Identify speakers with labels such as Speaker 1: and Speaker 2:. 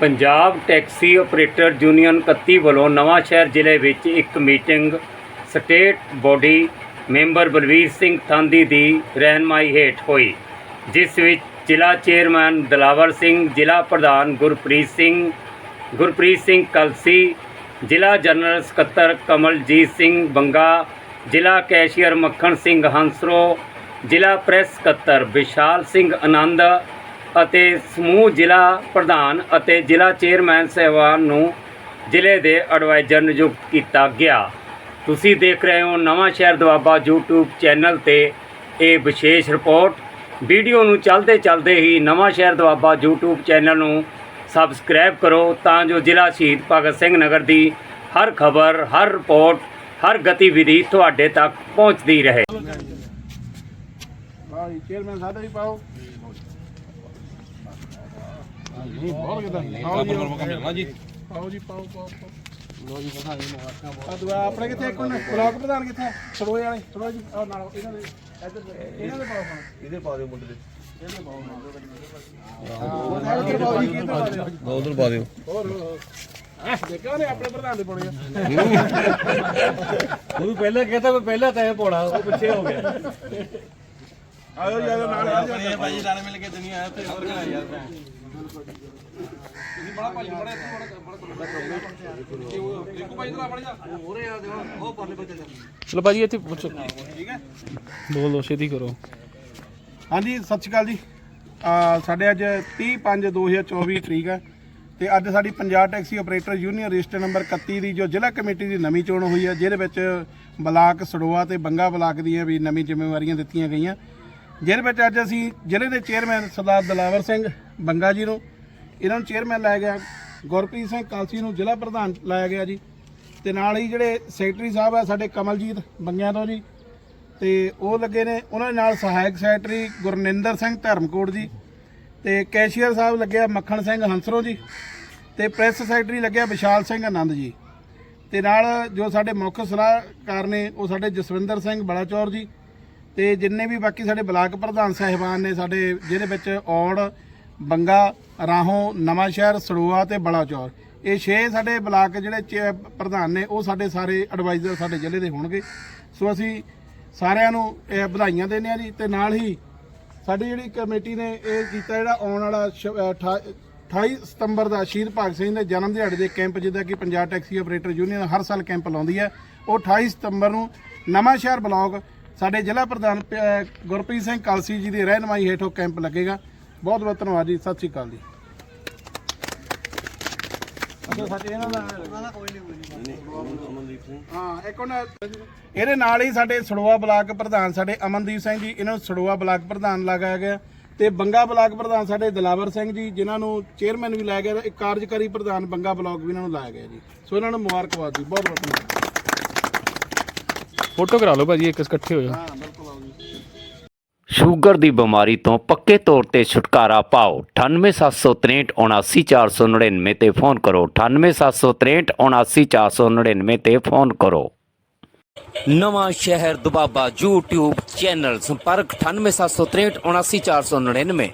Speaker 1: Punjab taxi operator union 31 ਵੱਲੋਂ ਨਵਾਂ ਸ਼ਹਿਰ ਜ਼ਿਲ੍ਹੇ ਵਿੱਚ ਇੱਕ meeting state body member Balvir Singh Thandi ਦੀ ਰਹਿਨਮਾਈ ਹੇਠ ਹੋਈ, ਜਿਸ ਵਿੱਚ ਜ਼ਿਲ੍ਹਾ ਚੇਅਰਮੈਨ ਦਲਾਵਰ ਸਿੰਘ, ਜ਼ਿਲ੍ਹਾ ਪ੍ਰਧਾਨ ਗੁਰਪ੍ਰੀਤ ਸਿੰਘ ਗੁਰਪ੍ਰੀਤ ਸਿੰਘ ਕਲਸੀ, ਜ਼ਿਲ੍ਹਾ ਜਨਰਲ ਸਕੱਤਰ ਕਮਲਜੀਤ ਸਿੰਘ ਬੰਗਾ, ਜ਼ਿਲ੍ਹਾ ਕੈਸ਼ੀਅਰ ਮੱਖਣ ਸਿੰਘ ਹੰਸਰੋ, ਜ਼ਿਲ੍ਹਾ ਪ੍ਰੈਸ ਸਕੱਤਰ ਵਿਸ਼ਾਲ ਸਿੰਘ ਆਨੰਦ ਅਤੇ ਸਮੂਹ ਜ਼ਿਲ੍ਹਾ ਪ੍ਰਧਾਨ ਅਤੇ ਜ਼ਿਲ੍ਹਾ ਚੇਅਰਮੈਨ ਸਹਿਬਾਨ ਨੂੰ ਜ਼ਿਲ੍ਹੇ ਦੇ ਐਡਵਾਈਜ਼ਰ ਨਿਯੁਕਤ ਕੀਤਾ ਗਿਆ। ਤੁਸੀਂ ਦੇਖ ਰਹੇ ਹੋ ਨਵਾਂ ਸ਼ਹਿਰ ਦੁਆਬਾ YouTube ਚੈਨਲ ਤੇ ਇਹ ਵਿਸ਼ੇਸ਼ ਰਿਪੋਰਟ। ਵੀਡੀਓ ਨੂੰ ਚੱਲਦੇ ਚਲਦੇ ਹੀ Nawanshahr Doaba YouTube channel ਨੂੰ ਸਬਸਕ੍ਰਾਈਬ ਕਰੋ ਤਾਂ ਜੋ ਜ਼ਿਲ੍ਹਾ ਸ਼ਹੀਦ ਭਗਤ ਸਿੰਘ ਨਗਰ ਦੀ ਹਰ ਖਬਰ, ਹਰ ਰਿਪੋਰਟ, ਹਰ ਗਤੀਵਿਧੀ ਤੁਹਾਡੇ ਤੱਕ ਪਹੁੰਚਦੀ ਰਹੇ।
Speaker 2: ਚੇਅਰਮੈਨ ਸਾਡਾ ਵੀ ਪਾਓ। ਨਹੀਂ ਬਹੁਤ ਕਿਦਾਂ ਆਓ ਜੀ ਪਾਓ ਜੀ। ਪਾਓ ਪਾਓ ਪਾਓ। ਲੋ ਜੀ ਵਧਾਈ ਮੁਬਾਰਕਾਂ ਬਹੁਤ ਆ ਆਪਣੇ ਕਿੱਥੇ ਇੱਕ ਮਿੰਟ ਬਲਾਕ ਪ੍ਰਧਾਨ ਕਿੱਥੇ ਆ? ਸਰੋਏ ਵਾਲੇ ਸਰੋਏ ਜੀ ਆ ਨਾਲ ਇਹਨਾਂ ਦੇ ਇੱਧਰ ਦੇ- ਇਹਨਾਂ ਦੇ ਪਾਓ ਹੁਣ।
Speaker 3: ਇਹਦੇ ਪਾ ਦਿਓ ਮੁੰਡੇ ਦੇ।
Speaker 2: ਇਹਦੇ ਪਾਓ ਨਾਲ ਹਾਂ। ਇੱਧਰ ਪਾਓ ਜੀ ਕਿੱਧਰ ਪਾ ਦਿਓ।
Speaker 3: ਉਧਰ ਪਾ ਦਿਓ।
Speaker 2: ਹੋਰ ਦੇਖਿਆ ਨੇ ਆਪਣੇ ਪ੍ਰਧਾਨ ਦੇ ਪਾਉਣੇ ਆ।
Speaker 3: ਉਹ ਪਹਿਲਾਂ ਕਹਿੰਦਾ ਮੈਂ ਪਹਿਲਾਂ ਤੈਂ ਪਾਉਣਾ ਉਹ ਪਿੱਛੇ ਹੋ ਗਿਆ।
Speaker 2: ਆਇਓ ਜੀ ਆਇਓ ਨਾਲ ਆ ਜਾਓ
Speaker 3: ਭਾਈ ਰਲ ਮਿਲ ਕੇ ਦੁਨੀਆ ਇੱਥੇ ਹੋਰ ਕਿਹੜਾ ਯਾਰ
Speaker 4: ਚਲੋ ਭਾਜੀ ਇੱਥੇ ਪੁੱਛੋ। ਬੋਲੋ ਛੇਤੀ ਕਰੋ।
Speaker 2: ਹਾਂਜੀ ਸਤਿ ਸ਼੍ਰੀ ਅਕਾਲ ਜੀ। ਆ ਸਾਡੇ ਅੱਜ 30 5 2024 ਤਰੀਕ ਹੈ ਤੇ ਅੱਜ ਸਾਡੀ Punjab taxi operator union register number 31 ਦੀ ਜੋ ਜ਼ਿਲ੍ਹਾ ਕਮੇਟੀ ਦੀ ਨਵੀਂ ਚੋਣ ਹੋਈ ਹੈ ਜਿਹਦੇ ਵਿੱਚ ਬਲਾਕ ਸੜੋਆ ਤੇ ਬੰਗਾ ਬਲਾਕ ਦੀਆਂ ਵੀ ਨਵੀਂ ਜ਼ਿੰਮੇਵਾਰੀਆਂ ਦਿੱਤੀਆਂ ਗਈਆਂ। ਜਿਹਦੇ ਵਿੱਚ ਅੱਜ ਅਸੀਂ ਜ਼ਿਲ੍ਹੇ ਦੇ ਚੇਅਰਮੈਨ ਸਰਦਾਰ ਦਲਾਵਰ ਸਿੰਘ ਬੰਗਾ ਜੀ ਨੂੰ, ਇਹਨਾਂ ਨੂੰ ਚੇਅਰਮੈਨ ਲਾਇਆ ਗਿਆ, ਗੁਰਪ੍ਰੀਤ ਸਿੰਘ ਕਾਲਸੀ ਨੂੰ ਜ਼ਿਲ੍ਹਾ ਪ੍ਰਧਾਨ ਲਾਇਆ ਗਿਆ ਜੀ। ਤੇ ਨਾਲ ਹੀ ਜਿਹੜੇ ਸੈਕਟਰੀ ਸਾਹਿਬ ਆ ਸਾਡੇ ਕਮਲਜੀਤ ਬੰਗਿਆਂ ਤੋਂ ਜੀ, ਤੇ ਉਹ ਲੱਗੇ ਨੇ, ਉਹਨਾਂ ਦੇ ਨਾਲ ਸਹਾਇਕ ਸੈਕਟਰੀ ਗੁਰਨਿੰਦਰ ਸਿੰਘ ਧਰਮਕੋਟ ਜੀ, ਤੇ ਕੈਸ਼ੀਅਰ ਸਾਹਿਬ ਲੱਗਿਆ ਮੱਖਣ ਸਿੰਘ ਹੰਸਰੋ ਜੀ, ਤੇ ਪ੍ਰੈਸ ਸੈਕਟਰੀ ਲੱਗਿਆ ਵਿਸ਼ਾਲ ਸਿੰਘ ਆਨੰਦ ਜੀ। ਤੇ ਨਾਲ ਜੋ ਸਾਡੇ ਮੁੱਖ ਸਲਾਹਕਾਰ ਨੇ, ਉਹ ਸਾਡੇ ਜਸਵਿੰਦਰ ਸਿੰਘ ਬਲਾਚੌਰ ਜੀ ਤੇ ਜਿੰਨੇ ਵੀ ਬਾਕੀ ਸਾਡੇ ਬਲਾਕ ਪ੍ਰਧਾਨ ਸਾਹਿਬਾਨ ਨੇ ਸਾਡੇ, ਜਿਹਦੇ ਵਿੱਚ ਔੜ, ਬੰਗਾ, ਰਾਹੋਂ ਨਵਾਂ ਸ਼ਹਿਰ ਸਰੋਆ ਤੇ ਬੜਾਚੌਰ ਇਹ ਛੇ ਸਾਡੇ ਬਲਾਕ ਜਿਹੜੇ ਚੇ- ਪ੍ਰਧਾਨ ਨੇ, ਉਹ ਸਾਡੇ ਸਾਰੇ ਐਡਵਾਈਜ਼ਰ ਸਾਡੇ ਜ਼ਿਲ੍ਹੇ ਦੇ ਹੋਣਗੇ। ਸੋ ਅਸੀਂ ਸਾਰਿਆਂ ਨੂੰ ਇਹ ਵਧਾਈਆਂ ਦਿੰਦੇ ਹਾਂ ਜੀ, ਤੇ ਨਾਲ ਹੀ ਸਾਡੀ ਜਿਹੜੀ ਕਮੇਟੀ ਨੇ ਇਹ ਕੀਤਾ ਜਿਹੜਾ ਆਉਣ ਵਾਲਾ ਸ਼- ਅਹ ਅਠਾ- 28 ਸਤੰਬਰ ਦਾ ਸ਼ਹੀਦ ਭਗਤ ਸਿੰਘ ਦੇ ਜਨਮ ਦਿਹਾੜੇ ਦੇ ਕੈਂਪ, ਜਿੱਦਾਂ ਕਿ ਪੰਜਾਬ ਟੈਕਸੀ ਆਪਰੇਟਰ ਯੂਨੀਅਨ ਹਰ ਸਾਲ ਕੈਂਪ ਲਾਉਂਦੀ ਹੈ, ਉਹ 28 ਸਤੰਬਰ ਨੂੰ ਨਵਾਂ ਸ਼ਹਿਰ ਬਲਾਕ ਸਾਡੇ ਜ਼ਿਲ੍ਹਾ ਪ੍ਰਧਾਨ ਪ- ਗੁਰਪ੍ਰੀਤ ਸਿੰਘ ਕਲਸੀ ਜੀ ਦੀ ਰਹਿਨਮਾਈ ਹੇਠੋਂ ਕੈਂਪ ਲੱਗੇਗਾ। ਬਹੁਤ ਬਹੁਤ ਧੰਨਵਾਦ ਜੀ, ਸਤਿ ਸ਼੍ਰੀ ਅਕਾਲ ਜੀ। ਇਹਦੇ ਨਾਲ ਹੀ ਸਾਡੇ ਸੜੋਆ ਬਲਾਕ ਪ੍ਰਧਾਨ ਸਾਡੇ ਅਮਨਦੀਪ ਸਿੰਘ ਜੀ, ਇਹਨਾਂ ਨੂੰ ਸੜੋਆ ਬਲਾਕ ਪ੍ਰਧਾਨ ਲਗਾਇਆ ਗਿਆ। ਤੇ ਬੰਗਾ ਬਲਾਕ ਪ੍ਰਧਾਨ ਸਾਡੇ ਦਲਾਵਰ ਸਿੰਘ ਜੀ, ਜਿਨ੍ਹਾਂ ਨੂੰ ਚੇਅਰਮੈਨ ਵੀ ਲਾਇਆ ਗਿਆ ਇੱਕ ਕਾਰਜਕਾਰੀ ਪ੍ਰਧਾਨ ਬੰਗਾ ਬਲਾਕ ਵੀ ਇਹਨਾਂ ਨੂੰ ਲਾਇਆ ਗਿਆ ਜੀ। ਸੋ ਇਹਨਾਂ ਨੂੰ ਮੁਬਾਰਕਬਾਦ ਜੀ, ਬਹੁਤ ਬਹੁਤ ਧੰਨਵਾਦ।
Speaker 4: ਫੋਟੋ ਕਰਾ ਲਓ ਭਾਜੀ ਇੱਕ ਇਕੱਠੇ ਹੋ ਜਾਓ।
Speaker 2: ਹਾਂ ਬਿਲਕੁਲ ਆਓ ਜੀ।
Speaker 1: ਸ਼ੂਗਰ ਦੀ ਬਿਮਾਰੀ ਤੋਂ ਪੱਕੇ ਤੌਰ ਤੇ ਛੁਟਕਾਰਾ ਪਾਓ। 9876379499 ਤੇ ਫੋਨ ਕਰੋ। 9876379499 ਤੇ ਫੋਨ ਕਰੋ। ਨਵਾਂ ਸ਼ਹਿਰ ਦੁਬਾਬਾ YouTube ਚੈਨਲ ਸੰਪਰਕ 9876379499